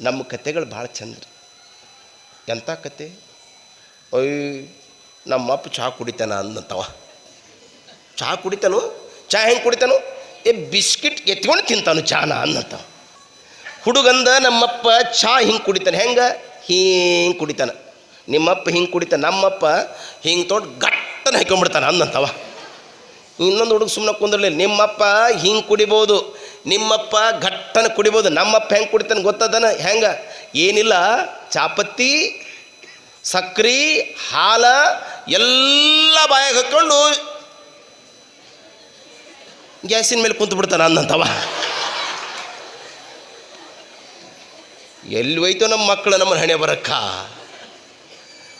ನಮ್ಮ ಕತೆಗಳು ಭಾಳ ಚಂದ ರೀ. ಎಂಥ ಕತೆ? ಅಯ್ಯ ನಮ್ಮಪ್ಪ ಚಹಾ ಕುಡಿತಾನ ಅಂದಂತವ. ಚಹಾ ಕುಡಿತಾನು? ಚಹಾ ಹೆಂಗೆ ಕುಡಿತಾನು? ಏ, ಬಿಸ್ಕಿಟ್ ಎತ್ಕೊಂಡು ತಿಂತಾನು ಚಹಾನ ಅಂದಂತವ. ಹುಡುಗಂದ ನಮ್ಮಪ್ಪ ಚಹಾ ಹಿಂಗೆ ಕುಡಿತಾನೆ. ಹೆಂಗೆ? ಹಿಂಗೆ ಕುಡಿತಾನೆ. ನಿಮ್ಮಪ್ಪ ಹಿಂಗೆ ಕುಡಿತಾನೆ ನಮ್ಮಪ್ಪ ಹಿಂಗೆ ತೊಗೊಂಡು ಗಟ್ಟನ ಹಾಕೊಂಡ್ಬಿಡ್ತಾನೆ ಅಂದಂತವ. ಇನ್ನೊಂದು ಹುಡುಗ ಸುಮ್ಮನೆ ಕುಂದಿರಲಿಲ್ಲ, ನಿಮ್ಮಪ್ಪ ಹಿಂಗೆ ಕುಡಿಬೋದು. ನಿಮ್ಮಪ್ಪ ಘಟ್ಟನ ಕುಡಿಬೋದು, ನಮ್ಮಪ್ಪ ಹೆಂಗೆ ಕುಡಿತಾನೆ ಗೊತ್ತದನ? ಹೆಂಗೆ? ಏನಿಲ್ಲ, ಚಾಪತ್ತಿ, ಸಕ್ರೆ, ಹಾಲ, ಎಲ್ಲ ಬಾಯಾಗ ಹಾಕ್ಕೊಂಡು ಗ್ಯಾಸಿನ ಮೇಲೆ ಕುಂತು ಬಿಡ್ತಾನೆ ಅನ್ನಂತವ ಎಲ್ಲಿ ಹೋಯ್ತು ನಮ್ಮ ಮಕ್ಕಳು ನಮ್ಮ ಹಣೆ ಬರಕ್ಕ?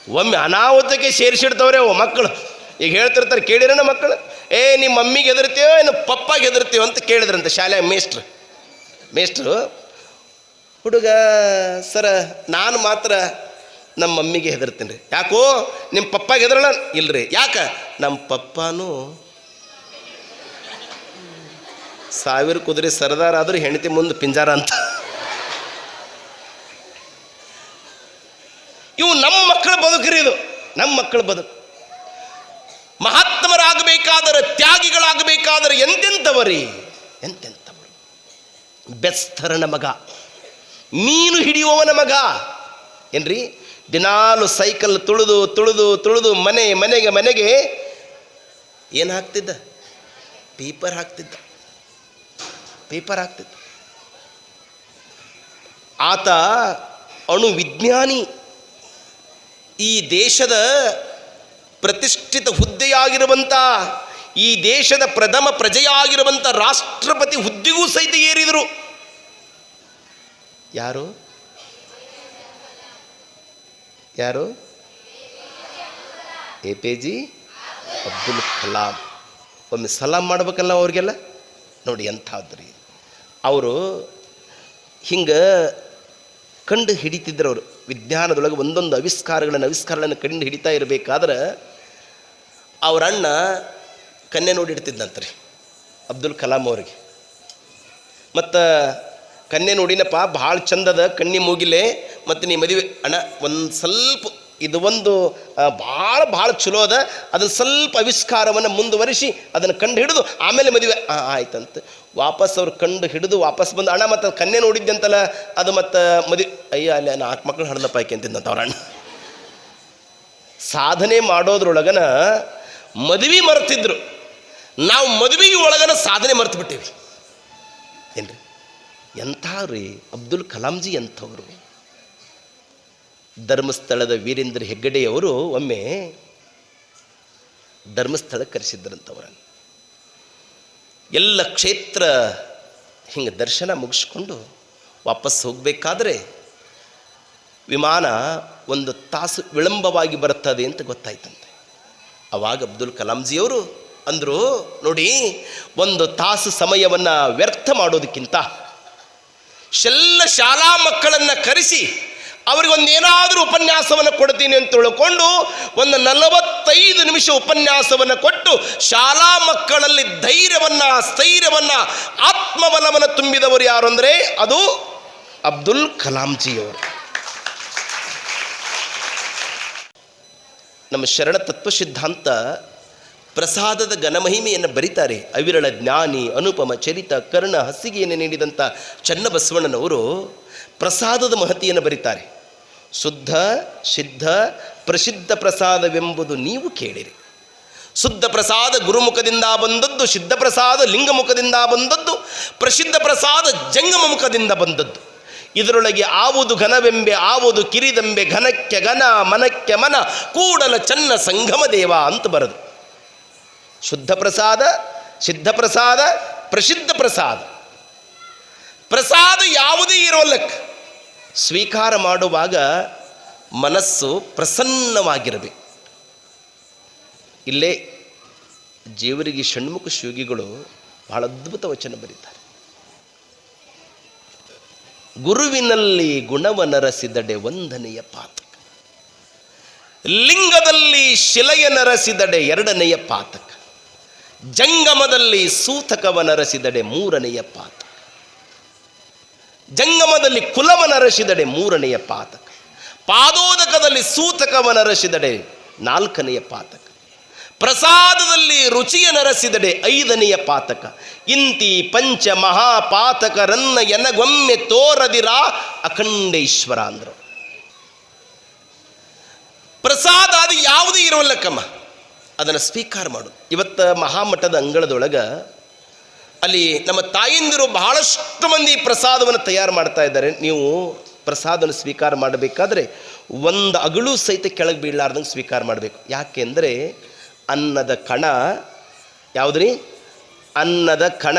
ಒಮ್ಮೆ ಅನಾಹುತಕ್ಕೆ ಸೇರಿಸಿಡ್ತವ್ರೆ ಅವು ಮಕ್ಕಳು. ಈಗ ಹೇಳ್ತಿರ್ತಾರೆ, ಕೇಳಿರೇನ ಮಕ್ಕಳು? ಏ ನಿಮ್ಮ ಮಮ್ಮಿಗೆ ಹೆದರ್ತೀವೋ ಏನು ಪಪ್ಪಾಗೆ ಹೆದರ್ತೀವೋ ಅಂತ ಕೇಳಿದ್ರಂತೆ ಶಾಲೆ ಮೇಷ್ಟ್ರು. ಮೇಸ್ಟ್ರು ಹುಡುಗ, ಸರ, ನಾನು ಮಾತ್ರ ನಮ್ಮ ಮಮ್ಮಿಗೆ ಹೆದರ್ತೀನಿ ರೀ. ಯಾಕೋ ನಿಮ್ಮ ಪಪ್ಪಾಗೆ ಹೆದರಲ್ಲ? ಇಲ್ರಿ. ಯಾಕೆ? ನಮ್ಮ ಪಪ್ಪಾನು ಸಾವಿರ ಕುದುರೆ ಸರದಾರ ಆದರೂ ಹೆಂಡತಿ ಮುಂದೆ ಪಿಂಜಾರ ಅಂತ. ಇವು ನಮ್ಮ ಮಕ್ಕಳ ಬದುಕ್ರಿ ಇದು. ನಮ್ಮ ಮಕ್ಕಳ ಬದುಕು. ತ್ಯಾಗಿಗಳಾಗಬೇಕಾದರೆ ಎಂತೆಂಥವರಿ? ಎಂತೆಂಥವರು? ಬೆಸ್ತರನ ಮಗ. ಮೀನು ಹಿಡಿಯುವವನ ಮಗ. ಏನ್ರಿ? ದಿನಾಲು ಸೈಕಲ್ ತುಳಿದು ತುಳಿದು ತುಳಿದು ಮನೆ, ಮನೆಗೆ ಮನೆಗೆ ಏನು ಹಾಕ್ತಿದ್ದ? ಪೇಪರ್ ಹಾಕ್ತಿದ್ದ. ಪೇಪರ್ ಹಾಕ್ತಿದ್ದ. ಆತ ಅಣು ವಿಜ್ಞಾನಿ. ಈ ದೇಶದ ಪ್ರತಿಷ್ಠಿತ ಹುದ್ದೆಯಾಗಿರುವಂಥ ಈ ದೇಶದ ಪ್ರಥಮ ಪ್ರಜೆಯಾಗಿರುವಂಥ ರಾಷ್ಟ್ರಪತಿ ಹುದ್ದೆಗೂ ಸಹಿತ ಏರಿದರು. ಯಾರು? ಯಾರು? A P J Abdul Kalam. ಒಮ್ಮೆ ಸಲಾಂ ಮಾಡ್ಬೇಕಲ್ಲ ಅವ್ರಿಗೆಲ್ಲ? ನೋಡಿ ಎಂಥಾದ್ರಿ. ಅವರು ಹಿಂಗೆ ಕಂಡು ಹಿಡಿತಿದ್ರು ಅವರು. ವಿಜ್ಞಾನದೊಳಗೆ ಒಂದೊಂದು ಆವಿಷ್ಕಾರಗಳನ್ನು ಆವಿಷ್ಕಾರಗಳನ್ನು ಕಂಡು ಹಿಡಿತಾ ಇರಬೇಕಾದ್ರೆ ಅವರಣ್ಣ ಕನ್ಯೆ ನೋಡಿ ಇಡ್ತಿದ್ದಂತ್ರಿ ಅಬ್ದುಲ್ ಕಲಾಂ ಅವ್ರಿಗೆ. ಮತ್ತು ಕನ್ಯೆ ನೋಡಿನಪ್ಪ, ಭಾಳ ಚಂದದ ಕಣ್ಣಿ ಮೂಗಿಲೆ, ಮತ್ತು ನೀ ಮದುವೆ, ಅಣ್ಣ, ಒಂದು ಸ್ವಲ್ಪ, ಇದು ಒಂದು ಭಾಳ ಭಾಳ ಚಲೋ ಅದ ಅದನ್ನು ಸ್ವಲ್ಪ ಆವಿಷ್ಕಾರವನ್ನು ಮುಂದುವರಿಸಿ ಅದನ್ನು ಕಂಡು ಹಿಡಿದು ಆಮೇಲೆ ಮದುವೆ ಆಯ್ತಂತ. ವಾಪಸ್ ಅವ್ರು ಕಂಡು ಹಿಡಿದು ವಾಪಸ್ ಬಂದು, ಅಣ್ಣ, ಮತ್ತು ಕನ್ಯೆ ನೋಡಿದ್ದಂತಲ್ಲ ಅದು ಮತ್ತು ಮದುವೆ, ಅಯ್ಯ, ಅಲ್ಲಿ ನಾಲ್ಕು ಮಕ್ಕಳು ಹಡ್ದಪ್ಪ ಆಯ್ಕೆ ಅಂತಿದ್ದಂತ ಅವ್ರ ಅಣ್ಣ. ಸಾಧನೆ ಮಾಡೋದ್ರೊಳಗನ ಮದುವೆ ಮರೆತಿದ್ರು. ನಾವು ಮದುವೆಗೆ ಒಳಗನ ಸಾಧನೆ ಮರೆತು ಬಿಟ್ಟೇವಿ. ಏನ್ರಿ? ಎಂಥವ್ರಿ ಅಬ್ದುಲ್ ಕಲಾಂಜಿ ಎಂಥವ್ರು? ಧರ್ಮಸ್ಥಳದ ವೀರೇಂದ್ರ ಹೆಗ್ಗಡೆಯವರು ಒಮ್ಮೆ ಧರ್ಮಸ್ಥಳಕ್ಕೆ ಕರೆಸಿದ್ರಂಥವ್ರನ್ನು ಎಲ್ಲ ಕ್ಷೇತ್ರ ಹಿಂಗೆ ದರ್ಶನ ಮುಗಿಸ್ಕೊಂಡು ವಾಪಸ್ ಹೋಗಬೇಕಾದ್ರೆ ವಿಮಾನ ಒಂದು ತಾಸು ವಿಳಂಬವಾಗಿ ಬರುತ್ತದೆ ಅಂತ ಗೊತ್ತಾಯ್ತಂತೆ. ಅವಾಗ ಅಬ್ದುಲ್ ಕಲಾಂಜಿಯವರು ಅಂದರು ನೋಡಿ, ಒಂದು ತಾಸು ಸಮಯವನ್ನು ವ್ಯರ್ಥ ಮಾಡೋದಕ್ಕಿಂತ ಶೆಲ್ಲ ಶಾಲಾ ಮಕ್ಕಳನ್ನು ಕರೆಸಿ ಅವರಿಗೊಂದು ಏನಾದರೂ ಉಪನ್ಯಾಸವನ್ನು ಕೊಡ್ತೀನಿ ಅಂತ ತಿಳ್ಕೊಂಡು ಒಂದು ನಲವತ್ತೈದು ನಿಮಿಷ ಉಪನ್ಯಾಸವನ್ನು ಕೊಟ್ಟು ಶಾಲಾ ಮಕ್ಕಳಲ್ಲಿ ಧೈರ್ಯವನ್ನು, ಸ್ಥೈರ್ಯವನ್ನು, ಆತ್ಮಬಲವನ್ನು ತುಂಬಿದವರು ಯಾರು ಅಂದರೆ ಅದು ಅಬ್ದುಲ್ ಕಲಾಂಜಿಯವರು ನಮ್ಮ ಶರಣ ತತ್ವ ಸಿದ್ಧಾಂತ ಪ್ರಸಾದದ ಘನಮಹಿಮೆಯನ್ನು ಬರೀತಾರೆ. ಅವಿರಳ ಜ್ಞಾನಿ, ಅನುಪಮ, ಚರಿತ, ಕರ್ಣ, ಹಸಿಗೆಯನ್ನು ನೀಡಿದಂಥ ಚನ್ನಬಸವಣ್ಣನವರು ಪ್ರಸಾದದ ಮಹತಿಯನ್ನು ಬರೀತಾರೆ. ಶುದ್ಧ, ಸಿದ್ಧ, ಪ್ರಸಿದ್ಧ ಪ್ರಸಾದವೆಂಬುದು ನೀವು ಕೇಳಿರಿ. ಶುದ್ಧ ಪ್ರಸಾದ ಗುರುಮುಖದಿಂದ ಬಂದದ್ದು, ಸಿದ್ಧ ಪ್ರಸಾದ ಲಿಂಗಮುಖದಿಂದ ಬಂದದ್ದು, ಪ್ರಸಿದ್ಧ ಪ್ರಸಾದ ಜಂಗಮ ಮುಖದಿಂದ ಬಂದದ್ದು. ಇದರೊಳಗೆ ಆವುದು ಘನವೆಂಬೆ, ಆವುದು ಕಿರಿದೆಂಬೆ, ಘನಕ್ಕೆ ಘನ, ಮನಕ್ಕೆ ಮನ, ಕೂಡಲ ಚನ್ನ ಸಂಗಮ ದೇವ ಅಂತ ಬರದು. ಶುದ್ಧ ಪ್ರಸಾದ, ಸಿದ್ಧ ಪ್ರಸಾದ, ಪ್ರಸಿದ್ಧ ಪ್ರಸಾದ. ಪ್ರಸಾದ ಯಾವುದೇ ಇರೋಲ್ಲಕ್ಕೆ ಸ್ವೀಕಾರ ಮಾಡುವಾಗ ಮನಸ್ಸು ಪ್ರಸನ್ನವಾಗಿರಬೇಕು. ಇಲ್ಲೇ ಜೀವರಿಗೆ ಷಣ್ಮುಖ ಶಿವಗಿಗಳು ಬಹಳ ಅದ್ಭುತ ವಚನ ಬರೀತಾರೆ. ಗುರುವಿನಲ್ಲಿ ಗುಣವನರಸಿದಡೆ ಒಂದನೆಯ ಪಾತಕ. ಲಿಂಗದಲ್ಲಿ ಶಿಲೆಯ ನರಸಿದಡೆ ಎರಡನೆಯ ಪಾತಕ. ಜಂಗಮದಲ್ಲಿ ಸೂತಕವನರಸಿದಡೆ ಮೂರನೆಯ ಪಾತಕ ಜಂಗಮದಲ್ಲಿ ಕುಲವನರಸಿದಡೆ ಮೂರನೆಯ ಪಾತಕ. ಪಾದೋದಕದಲ್ಲಿ ಸೂತಕವನರಸಿದಡೆ ನಾಲ್ಕನೆಯ ಪಾತಕ. ಪ್ರಸಾದದಲ್ಲಿ ರುಚಿಯ ನರಸಿದಡೆ ಐದನೆಯ ಪಾತಕ. ಇಂತಿ ಪಂಚ ಮಹಾಪಾತಕರನ್ನ ಎನಗೊಮ್ಮೆ ತೋರದಿರ ಅಖಂಡೇಶ್ವರ ಅಂದರು ಪ್ರಸಾದ ಅದು ಯಾವುದೇ ಇರೋಲ್ಲಕ್ಕಮ್ಮ ಅದನ್ನು ಸ್ವೀಕಾರ ಮಾಡು. ಇವತ್ತು ಮಹಾಮಠದ ಅಂಗಳದೊಳಗೆ ಅಲ್ಲಿ ನಮ್ಮ ತಾಯಿಂದಿರು ಬಹಳಷ್ಟು ಮಂದಿ ಪ್ರಸಾದವನ್ನು ತಯಾರು ಮಾಡ್ತಾ ಇದ್ದಾರೆ. ನೀವು ಪ್ರಸಾದವನ್ನು ಸ್ವೀಕಾರ ಮಾಡಬೇಕಾದ್ರೆ ಒಂದು ಅಗಳು ಸಹಿತ ಕೆಳಗೆ ಬೀಳಲಾರ್ದಂಗೆ ಸ್ವೀಕಾರ ಮಾಡಬೇಕು. ಯಾಕೆಂದರೆ ಅನ್ನದ ಕಣ ಯಾವುದ್ರಿ? ಅನ್ನದ ಕಣ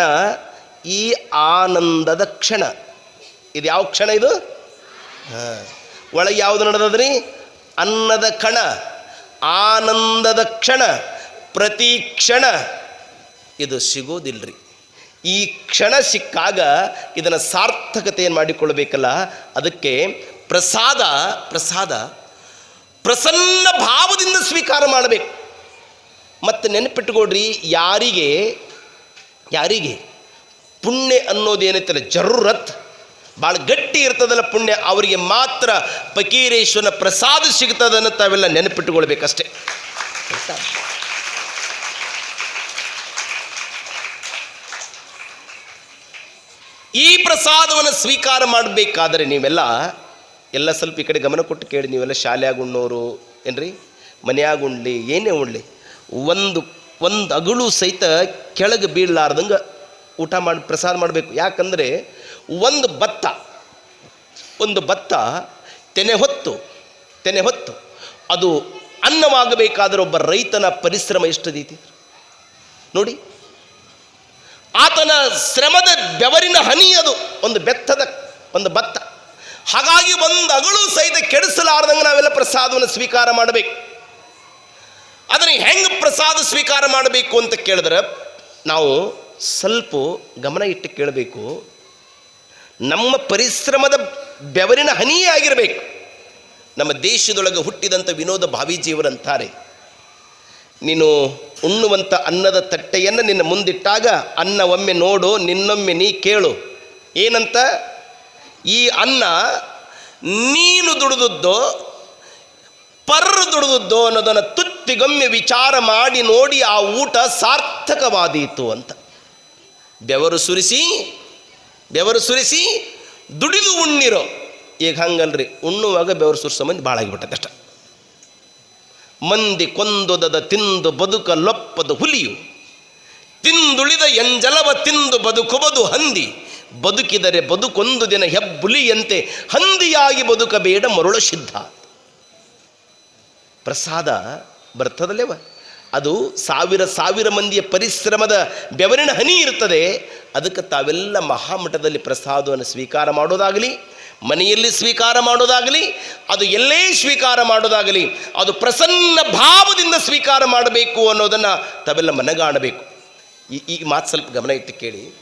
ಈ ಆನಂದದ ಕ್ಷಣ. ಇದು ಯಾವ ಕ್ಷಣ ಇದು? ಹಾಂ. ಒಳಗೆ ಯಾವುದು ನಡೆದದ್ರಿ? ಅನ್ನದ ಕಣ. ಆನಂದದ ಕ್ಷಣ, ಪ್ರತಿ ಕ್ಷಣ ಇದು ಸಿಗೋದಿಲ್ಲರಿ ಈ ಕ್ಷಣ ಸಿಕ್ಕಾಗ ಇದನ್ನು ಸಾರ್ಥಕತೆಯನ್ನು ಮಾಡಿಕೊಳ್ಳಬೇಕಲ್ಲ ಅದಕ್ಕೆ ಪ್ರಸಾದ ಪ್ರಸಾದ, ಪ್ರಸನ್ನ ಭಾವದಿಂದ ಸ್ವೀಕಾರ ಮಾಡಬೇಕು. ಮತ್ತು ನೆನಪಿಟ್ಟುಕೊಡ್ರಿ ಯಾರಿಗೆ ಯಾರಿಗೆ ಪುಣ್ಯ ಅನ್ನೋದೇನೈತಲ್ಲ ಜರುರತ್ ಭಾಳ ಗಟ್ಟಿ ಇರ್ತದಲ್ಲ ಪುಣ್ಯ, ಅವರಿಗೆ ಮಾತ್ರ ಫಕೀರೇಶ್ವರನ ಪ್ರಸಾದ ಸಿಗ್ತದನ್ನು ತಾವೆಲ್ಲ ನೆನಪಿಟ್ಟುಕೊಳ್ಬೇಕಷ್ಟೇ? ಈ ಪ್ರಸಾದವನ್ನು ಸ್ವೀಕಾರ ಮಾಡಬೇಕಾದ್ರೆ ನೀವೆಲ್ಲ, ಎಲ್ಲ ಸ್ವಲ್ಪ ಈ ಕಡೆ ಗಮನ ಕೊಟ್ಟು ಕೇಳಿ, ನೀವೆಲ್ಲ ಶಾಲ್ಯಾಗ ಉಣ್ಣೋರು ಏನ್ರಿ ಮನೆಯಾಗ ಉಣ್ಲಿ ಏನೇ ಉಣ್ಲಿ ಒಂದು ಒಂದು ಅಗಳು ಸಹಿತ ಕೆಳಗೆ ಬೀಳಲಾರ್ದಂಗೆ ಊಟ ಮಾಡಿ, ಪ್ರಸಾದ ಮಾಡಬೇಕು ಯಾಕಂದರೆ, ಒಂದು ಭತ್ತ ಒಂದು ಭತ್ತ, ತೆನೆ ಹೊತ್ತು ತೆನೆ ಹೊತ್ತು, ಅದು ಅನ್ನವಾಗಬೇಕಾದರೆ ಒಬ್ಬ ರೈತನ ಪರಿಶ್ರಮ ಎಷ್ಟದೈತಿ ನೋಡಿ, ಆತನ ಶ್ರಮದ ಬೆವರಿನ ಹನಿ ಅದು, ಒಂದು ಬೆತ್ತದ, ಒಂದು ಭತ್ತ. ಹಾಗಾಗಿ ಒಂದು ಅಗಳು ಸಹಿತ ಕೆಡಿಸಲಾರ್ದಂಗೆ ನಾವೆಲ್ಲ ಪ್ರಸಾದವನ್ನು ಸ್ವೀಕಾರ ಮಾಡಬೇಕು. ಅದನ್ನು ಹೆಂಗೆ ಪ್ರಸಾದ ಸ್ವೀಕಾರ ಮಾಡಬೇಕು ಅಂತ ಕೇಳಿದ್ರೆ, ನಾವು ಸ್ವಲ್ಪ ಗಮನ ಇಟ್ಟು ಕೇಳಬೇಕು. ನಮ್ಮ ಪರಿಶ್ರಮದ ಬೆವರಿನ ಹನಿಯೇ ಆಗಿರಬೇಕು. ನಮ್ಮ ದೇಶದೊಳಗೆ ಹುಟ್ಟಿದಂಥ ವಿನೋದ ಭಾವೀಜಿಯವರಂತಾರೆ. ನೀನು ಉಣ್ಣುವಂಥ ಅನ್ನದ ತಟ್ಟೆಯನ್ನು ನಿನ್ನ ಮುಂದಿಟ್ಟಾಗ ಅನ್ನ ಒಮ್ಮೆ ನೋಡು, ನಿನ್ನೊಮ್ಮೆ ನೀ ಕೇಳು. ಏನಂತ? ಈ ಅನ್ನ ನೀನು ದುಡಿದದ್ದೋ, ಪರ್ರು ದುಡಿದದ್ದೋ ಅನ್ನೋದನ್ನು ತುತ್ತಿಗೊಮ್ಮೆ ವಿಚಾರ ಮಾಡಿ ನೋಡಿ ಆ ಊಟ ಸಾರ್ಥಕವಾದೀತು ಅಂತ. ಬೆವರು ಸುರಿಸಿ ಬೆವರು ಸುರಿಸಿ ದುಡಿದು ಉಣ್ಣಿರೋ, ಈಗ ಹಂಗಲ್ರಿ, ಉಣ್ಣುವಾಗ ಬೆವರು ಸುರ್ಸೋ ಮಂದಿ ಭಾಳ ಆಗಿಬಿಟ್ಟದೆ ಅಷ್ಟ. ಮಂದಿ ಕೊಂದೊದದ ತಿಂದು ಬದುಕ ಲೊಪ್ಪದ ಹುಲಿಯು. ತಿಂದುಳಿದ ಎಂಜಲವ ತಿಂದು ಬದುಕುವುದು ಹಂದಿ. ಬದುಕಿದರೆ ಬದುಕೊಂದು ದಿನ ಹೆಬ್ಬುಲಿಯಂತೆ ಹಂದಿಯಾಗಿ ಬದುಕಬೇಡ ಮರುಳ ಸಿದ್ಧ. ಪ್ರಸಾದ ಬರ್ತದಲ್ಲೇವ? ಅದು ಸಾವಿರ ಸಾವಿರ ಮಂದಿಯ ಪರಿಶ್ರಮದ ಬೆವರಿನ ಹನಿ ಇರ್ತದೆ ಅದಕ್ಕೆ ತಾವೆಲ್ಲ ಮಹಾಮಠದಲ್ಲಿ ಪ್ರಸಾದವನ್ನು ಸ್ವೀಕಾರ ಮಾಡೋದಾಗಲಿ, ಮನೆಯಲ್ಲಿ ಸ್ವೀಕಾರ ಮಾಡೋದಾಗಲಿ, ಅದು ಎಲ್ಲೇ ಸ್ವೀಕಾರ ಮಾಡೋದಾಗಲಿ, ಅದು ಪ್ರಸನ್ನ ಭಾವದಿಂದ ಸ್ವೀಕಾರ ಮಾಡಬೇಕು ಅನ್ನೋದನ್ನು ತಾವೆಲ್ಲ ಮನಗಾಣಬೇಕು. ಈ ಈ ಮಾತು ಸ್ವಲ್ಪ ಗಮನ ಇಟ್ಟು ಕೇಳಿ.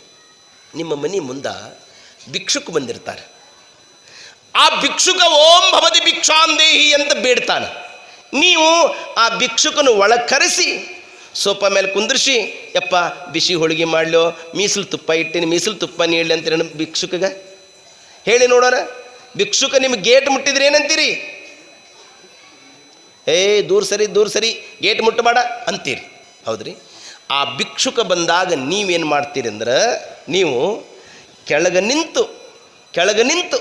ನಿಮ್ಮ ಮನೆ ಮುಂದೆ ಭಿಕ್ಷುಕ್ ಬಂದಿರ್ತಾರೆ. ಆ ಭಿಕ್ಷುಕ ಓಂ ಭವತಿ ಭಿಕ್ಷಾಂದೇಹಿ ಅಂತ ಬೇಡ್ತಾನೆ. ನೀವು ಆ ಭಿಕ್ಷುಕನು ಒಳಕರೆಸಿ ಕರೆಸಿ ಸೋಫಾ ಮೇಲೆ ಕುಂದ್ರಿಸಿ, ಯಪ್ಪ, ಬಿಸಿ ಹೋಳಿಗೆ ಮಾಡ್ಲೋ, ಮೀಸಲು ತುಪ್ಪ ಇಟ್ಟಿನಿ, ಮೀಸಲು ತುಪ್ಪ ನೀಡಲಿ ಅಂತೀರಿ ನಮ್ಮ ಭಿಕ್ಷುಕಗ? ಹೇಳಿ ನೋಡೋಣ, ಭಿಕ್ಷುಕ ನಿಮ್ಗೆ ಗೇಟ್ ಮುಟ್ಟಿದ್ರೆ ಏನಂತೀರಿ? ಏ, ದೂರ ಸರಿ ದೂರ ಸರಿ, ಗೇಟ್ ಮುಟ್ಟಬೇಡ ಅಂತೀರಿ. ಹೌದ್ರಿ? ಆ ಭಿಕ್ಷುಕ ಬಂದಾಗ ನೀವೇನು ಮಾಡ್ತೀರಿ ಅಂದ್ರೆ, ನೀವು ಕೆಳಗೆ ನಿಂತು ಕೆಳಗೆ ನಿಂತು,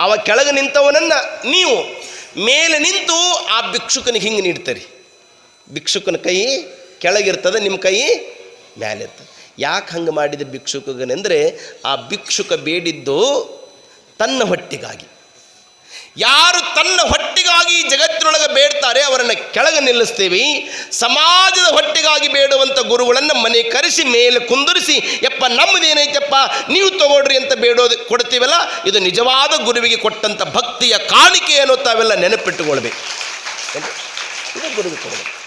ಅವ ಕೆಳಗೆ ನಿಂತವನನ್ನು ನೀವು, ಮೇಲೆ ನಿಂತು ಆ ಭಿಕ್ಷುಕನಿಗೆ ಹಿಂಗೆ ನೀಡ್ತೀರಿ. ಭಿಕ್ಷುಕನ ಕೈ ಕೆಳಗಿರ್ತದೆ, ನಿಮ್ಮ ಕೈ ಮ್ಯಾಲಿರ್ತದೆ. ಯಾಕೆ ಹಂಗೆ ಮಾಡಿದ ಭಿಕ್ಷುಕಗನೆಂದರೆ, ಆ ಭಿಕ್ಷುಕ ಬೇಡಿದ್ದು ತನ್ನ ಹೊಟ್ಟಿಗಾಗಿ. ಯಾರು ತನ್ನ ಹೊಟ್ಟಿಗಾಗಿ ಜಗತ್ತಿನೊಳಗೆ ಬೇಡ್ತಾರೆ, ಅವರನ್ನು ಕೆಳಗೆ ನಿಲ್ಲಿಸ್ತೀವಿ. ಸಮಾಜದ ಹೊಟ್ಟಿಗಾಗಿ ಬೇಡುವಂಥ ಗುರುಗಳನ್ನು ಮನೆ ಕರೆಸಿ, ಮೇಲೆ ಕುಂದುರಿಸಿ, ಯಪ್ಪ ನಮ್ಮದೇನೈತಪ್ಪ, ನೀವು ತಗೊಳ್ರಿ ಅಂತ ಬೇಡೋದು ಕೊಡ್ತೀವಲ್ಲ, ಇದು ನಿಜವಾದ ಗುರುವಿಗೆ ಕೊಟ್ಟಂಥ ಭಕ್ತಿಯ ಕಾಣಿಕೆ ಅನ್ನೋ ತಾವೆಲ್ಲ ನೆನಪಿಟ್ಟುಕೊಳ್ಬೇಕು. ಇದು ಗುರುವಿಗೆ ಕೊಡಬೇಕು.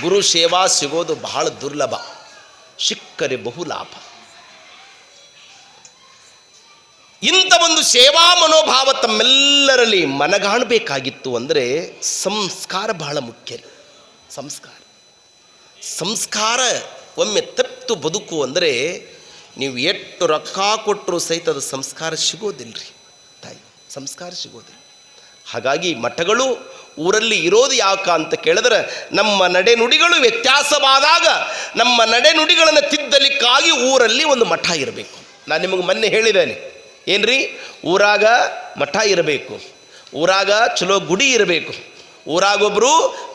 ಗುರು ಸೇವಾ ಸಿಗೋದು ಬಹಳ ದುರ್ಲಭ, ಸಿಕ್ಕರೆ ಬಹು ಲಾಭ. ಇಂಥ ಒಂದು ಸೇವಾ ಮನೋಭಾವ ತಮ್ಮೆಲ್ಲರಲ್ಲಿ ಮನಗಾಣಬೇಕಾಗಿತ್ತು ಅಂದರೆ ಸಂಸ್ಕಾರ ಬಹಳ ಮುಖ್ಯ ಸಂಸ್ಕಾರ. ಸಂಸ್ಕಾರ ಒಮ್ಮೆ ತಪ್ಪು ಬದುಕು ಅಂದರೆ ನೀವು ಎಷ್ಟು ರೊಕ್ಕ ಕೊಟ್ಟರು ಸಹಿತ ಅದು ಸಂಸ್ಕಾರ ಸಿಗೋದಿಲ್ಲ ರೀ ತಾಯಿ, ಸಂಸ್ಕಾರ ಸಿಗೋದಿಲ್ಲ. ಹಾಗಾಗಿ ಮಠಗಳು ಊರಲ್ಲಿ ಇರೋದು ಯಾಕ ಅಂತ ಕೇಳಿದ್ರೆ, ನಮ್ಮ ನಡೆನುಡಿಗಳು ವ್ಯತ್ಯಾಸವಾದಾಗ ನಮ್ಮ ನಡೆನುಡಿಗಳನ್ನು ತಿದ್ದಲಿಕ್ಕಾಗಿ ಊರಲ್ಲಿ ಒಂದು ಮಠ ಇರಬೇಕು. ನಾನು ನಿಮಗೆ ಮೊನ್ನೆ ಹೇಳಿದ್ದೇನೆ, ಏನ್ರಿ? ಊರಾಗ ಮಠ ಇರಬೇಕು. ಊರಾಗ ಚಲೋ ಗುಡಿ ಇರಬೇಕು. ಊರಾಗೊಬ್ಬರು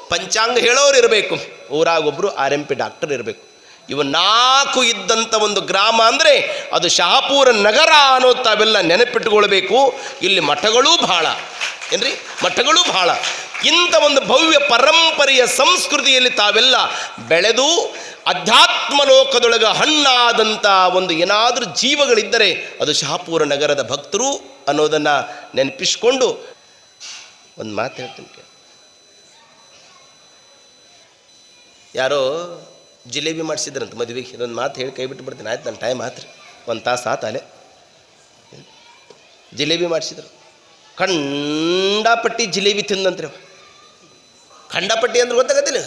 ಪಂಚಾಂಗ ಹೇಳೋರು ಇರಬೇಕು. ಊರಾಗೊಬ್ಬರು ಆರ್ ಎಂ ಪಿ ಡಾಕ್ಟರ್ ಇರಬೇಕು. ಇವು ನಾಲ್ಕು ಇದ್ದಂಥ ಒಂದು ಗ್ರಾಮ ಅಂದರೆ ಅದು ಶಹಾಪುರ ನಗರ ಅನ್ನೋ ತಾವೆಲ್ಲ ನೆನಪಿಟ್ಟುಕೊಳ್ಬೇಕು ಇಲ್ಲಿ ಮಠಗಳೂ ಭಾಳ. ಏನ್ರಿ? ಮಠಗಳು ಬಹಳ ಇಂಥ ಒಂದು ಭವ್ಯ ಪರಂಪರೆಯ ಸಂಸ್ಕೃತಿಯಲ್ಲಿ ತಾವೆಲ್ಲ ಬೆಳೆದು ಅಧ್ಯಾತ್ಮ ಲೋಕದೊಳಗೆ ಹಣ್ಣಾದಂಥ ಒಂದು ಏನಾದರೂ ಜೀವಗಳಿದ್ದರೆ ಅದು ಶಹಾಪುರ ನಗರದ ಭಕ್ತರು ಅನ್ನೋದನ್ನು ನೆನಪಿಸ್ಕೊಂಡು ಒಂದು ಮಾತು ಹೇಳ್ತೀನಿ. ಯಾರೋ ಜಿಲೇಬಿ ಮಾಡಿಸಿದ್ರಂತ ಮದುವೆಗೆ. ಇದೊಂದು ಮಾತು ಹೇಳಿ ಕೈ ಬಿಟ್ಟು ಬಿಡ್ತೀನಿ. ಆಯ್ತು, ನನ್ನ ಟೈಮ್ ಆತ್ರಿ. ಒಂದು ತಾಸು ಆತ ಅಲೆ ಜಿಲೇಬಿ ಮಾಡಿಸಿದ್ರು. ಖಂಡಾಪಟ್ಟಿ ಜಿಲೇಬಿ ತಿಂದಂತ್ರಿ ಖಂಡಾಪಟ್ಟಿ ಅಂದ್ರೆ ಗೊತ್ತಾಗತ್ತಿಲ್ಲ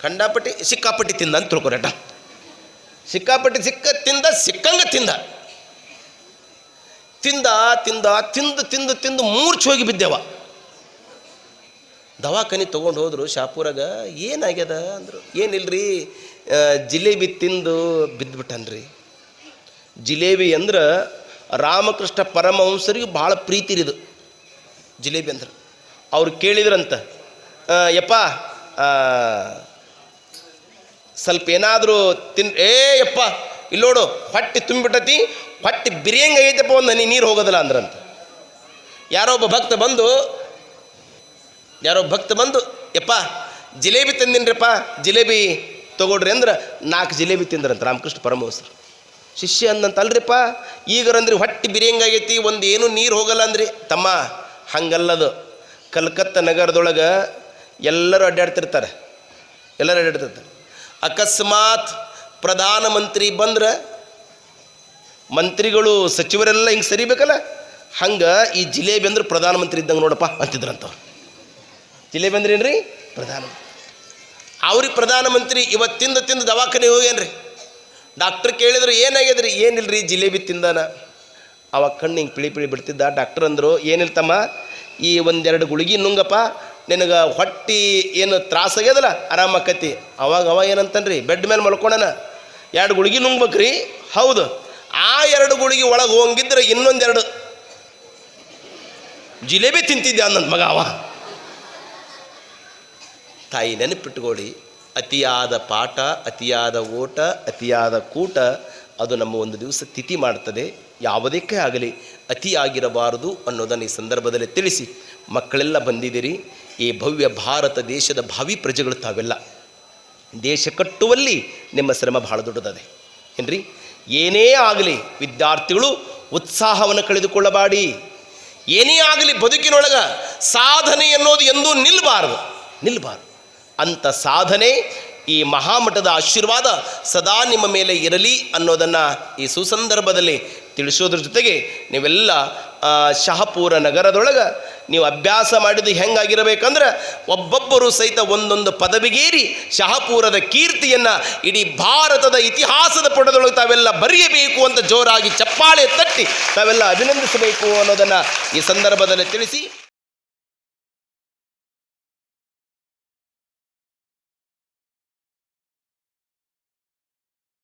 ಖಂಡಾಪಟ್ಟಿ ಸಿಕ್ಕಾಪಟ್ಟಿ ತಿಂದ ಅಂತ ತಿಳ್ಕೊರಟ. ಸಿಕ್ಕಾಪಟ್ಟಿ ಸಿಕ್ಕ ತಿಂದ ಸಿಕ್ಕಂಗ ತಿಂದ. ತಿಂದ ತಿಂದ ತಿಂದು ತಿಂದು ತಿಂದು ಮೂರ್ಛೆ ಹೋಗಿ ಬಿದ್ದೆವ. ದವಾಖಾನೆ ತೊಗೊಂಡು ಹೋದ್ರು ಶಾಪುರಾಗ ಏನಾಗ್ಯದ ಅಂದರು. ಏನಿಲ್ರಿ ಆ, ಜಿಲೇಬಿ ತಿಂದು ಬಿದ್ದುಬಿಟ್ಟನ್ರಿ ಜಿಲೇಬಿ ಅಂದ್ರೆ ರಾಮಕೃಷ್ಣ ಪರಮಹಂಸರಿಗೆ ಭಾಳ ಪ್ರೀತಿ ಇದು ಜಿಲೇಬಿ ಅಂದ್ರೆ. ಅವ್ರು ಕೇಳಿದ್ರಂತ ಯಪ್ಪ ಸ್ವಲ್ಪ ಏನಾದರೂ ತಿನ್, ಏ, ಯಪ್ಪ, ಇಲ್ಲಿ ನೋಡು, ಹೊಟ್ಟೆ ತುಂಬಿಬಿಟ್ಟತಿ, ಹೊಟ್ಟೆ ಬಿರಿಯಂಗ ಐತೆಪ್ಪ ಒಂದು ಹನಿ ನೀರು ಹೋಗೋದಿಲ್ಲ ಅಂದ್ರಂತ. ಯಾರೋ ಒಬ್ಬ ಭಕ್ತ ಬಂದು, ಯಾರೋ ಭಕ್ತ ಬಂದು, ಯಪ್ಪ, ಜಿಲೇಬಿ ತಂದಿನ್ರಿಪ್ಪ, ಜಿಲೇಬಿ ತೊಗೊಡ್ರಿ ಅಂದ್ರೆ ನಾಲ್ಕು ಜಿಲೇಬಿ ತಿಂದ್ರಂತ ರಾಮಕೃಷ್ಣ ಪರಮಹಂಸರು ಶಿಷ್ಯ ಅಂದಂತ ಅಲ್ರಿಪ್ಪ ಈಗರಂದ್ರಿ ಹೊಟ್ಟೆ ಬಿರಿಯಂಗಾಗೈತಿ ಒಂದು ಏನು ನೀರು ಹೋಗಲ್ಲ ಅಂದ್ರಿ. ತಮ್ಮ, ಹಂಗಲ್ಲದು. ಕಲ್ಕತ್ತಾ ನಗರದೊಳಗೆ ಎಲ್ಲರೂ ಅಡ್ಡಾಡ್ತಿರ್ತಾರೆ. ಎಲ್ಲರೂ ಅಡ್ಡಾಡ್ತಿರ್ತಾರೆ. ಅಕಸ್ಮಾತ್ ಪ್ರಧಾನಮಂತ್ರಿ ಬಂದ್ರೆ ಮಂತ್ರಿಗಳು ಸಚಿವರೆಲ್ಲ ಹಿಂಗೆ ಸರಿಬೇಕಲ್ಲ? ಹಂಗೆ ಈ ಜಿಲೇಬಿ ಅಂದ್ರೆ ಪ್ರಧಾನಮಂತ್ರಿ ಇದ್ದಂಗೆ ನೋಡಪ್ಪ ಅಂತಿದ್ರಂತವ್ರು. ಜಿಲೇಬಿ ಅಂದ್ರೆ ಏನ್ರಿ? ಪ್ರಧಾನ ಅವ್ರಿಗೆ ಪ್ರಧಾನಮಂತ್ರಿ ಇವತ್ತಿಂದ ತಿಂದು ದವಾಖಾನೆ ಹೋಗ್ಯಾನ್ರಿ. ಡಾಕ್ಟ್ರ್ ಕೇಳಿದ್ರು ಏನಿಲ್ಲ ರೀ ಜಿಲೇಬಿ ತಿಂದಾನ? ಅವಾಗ ಕಣ್ಣು ಹಿಂಗೆ ಪಿಳಿ ಪಿಳಿ ಬಿಡ್ತಿದ್ದ. ಡಾಕ್ಟರ್ ಅಂದರು ಏನಿಲ್ಲ ತಮ್ಮ ಈ ಒಂದೆರಡು ಗುಳಿಗೆ ನುಂಗಪ್ಪ ನಿನಗೆ ಹೊಟ್ಟಿ ಏನು ತ್ರಾಸ ಆಗ್ಯದಲ್ಲ? ಆರಾಮಾಕತಿ ಅವಾಗ ಅವ ಏನಂತನ್ರಿ? ಬೆಡ್ ಮೇಲೆ ಮಲ್ಕೊಳನ ಎರಡು ಗುಳಿಗೆ ನುಂಗ್ಬೇಕ್ರಿ? ಹೌದು. ಆ ಎರಡು ಗುಳಿಗೆ ಒಳಗೆ ಹೋಗಿದ್ರೆ ಇನ್ನೊಂದೆರಡು ಜಿಲೇಬಿ ತಿಂತಿದ್ದೆ ಅನ್ನ ಮಗ ಅವ. ತಾಯಿ ನೆನಪಿಟ್ಕೊಳ್ಳಿ ಅತಿಯಾದ ಪಾಠ, ಅತಿಯಾದ ಓಟ, ಅತಿಯಾದ ಕೂಟ ಅದು ನಮ್ಮ ಒಂದು ದಿವಸ ತಿಥಿ ಮಾಡ್ತದೆ. ಯಾವುದಕ್ಕೆ ಆಗಲಿ, ಅತಿಯಾಗಿರಬಾರದು ಅನ್ನೋದನ್ನು ಈ ಸಂದರ್ಭದಲ್ಲಿ ತಿಳಿಸಿ. ಮಕ್ಕಳೆಲ್ಲ ಬಂದಿದ್ದೀರಿ. ಈ ಭವ್ಯ ಭಾರತ ದೇಶದ ಭಾವಿ ಪ್ರಜೆಗಳು ತಾವೆಲ್ಲ. ದೇಶ ಕಟ್ಟುವಲ್ಲಿ ನಿಮ್ಮ ಶ್ರಮ ಬಹಳ ದೊಡ್ಡದದೆ. ಏನ್ರಿ? ಏನೇ ಆಗಲಿ ವಿದ್ಯಾರ್ಥಿಗಳು ಉತ್ಸಾಹವನ್ನು ಕಳೆದುಕೊಳ್ಳಬಾಡಿ. ಏನೇ ಆಗಲಿ ಬದುಕಿನೊಳಗ ಸಾಧನೆ ಅನ್ನೋದು ಎಂದೂ ನಿಲ್ಲಬಾರದು ನಿಲ್ಲಬಾರದು ಅಂಥ ಸಾಧನೆ ಈ ಮಹಾಮಠದ ಆಶೀರ್ವಾದ ಸದಾ ನಿಮ್ಮ ಮೇಲೆ ಇರಲಿ ಅನ್ನೋದನ್ನು ಈ ಸುಸಂದರ್ಭದಲ್ಲಿ ತಿಳಿಸೋದ್ರ ಜೊತೆಗೆ ನೀವೆಲ್ಲ ಶಹಪುರ ನಗರದೊಳಗೆ ನೀವು ಅಭ್ಯಾಸ ಮಾಡಿದ್ದು ಹೆಂಗಾಗಿರಬೇಕಂದ್ರೆ ಒಬ್ಬೊಬ್ಬರು ಸಹಿತ ಒಂದೊಂದು ಪದವಿಗೇರಿ ಶಹಪೂರದ ಕೀರ್ತಿಯನ್ನು ಇಡೀ ಭಾರತದ ಇತಿಹಾಸದ ಪುಟದೊಳಗೆ ತಾವೆಲ್ಲ ಬರೆಯಬೇಕು ಅಂತ ಜೋರಾಗಿ ಚಪ್ಪಾಳೆ ತಟ್ಟಿ ತಾವೆಲ್ಲ ಅಭಿನಂದಿಸಬೇಕು ಅನ್ನೋದನ್ನು ಈ ಸಂದರ್ಭದಲ್ಲಿ ತಿಳಿಸಿ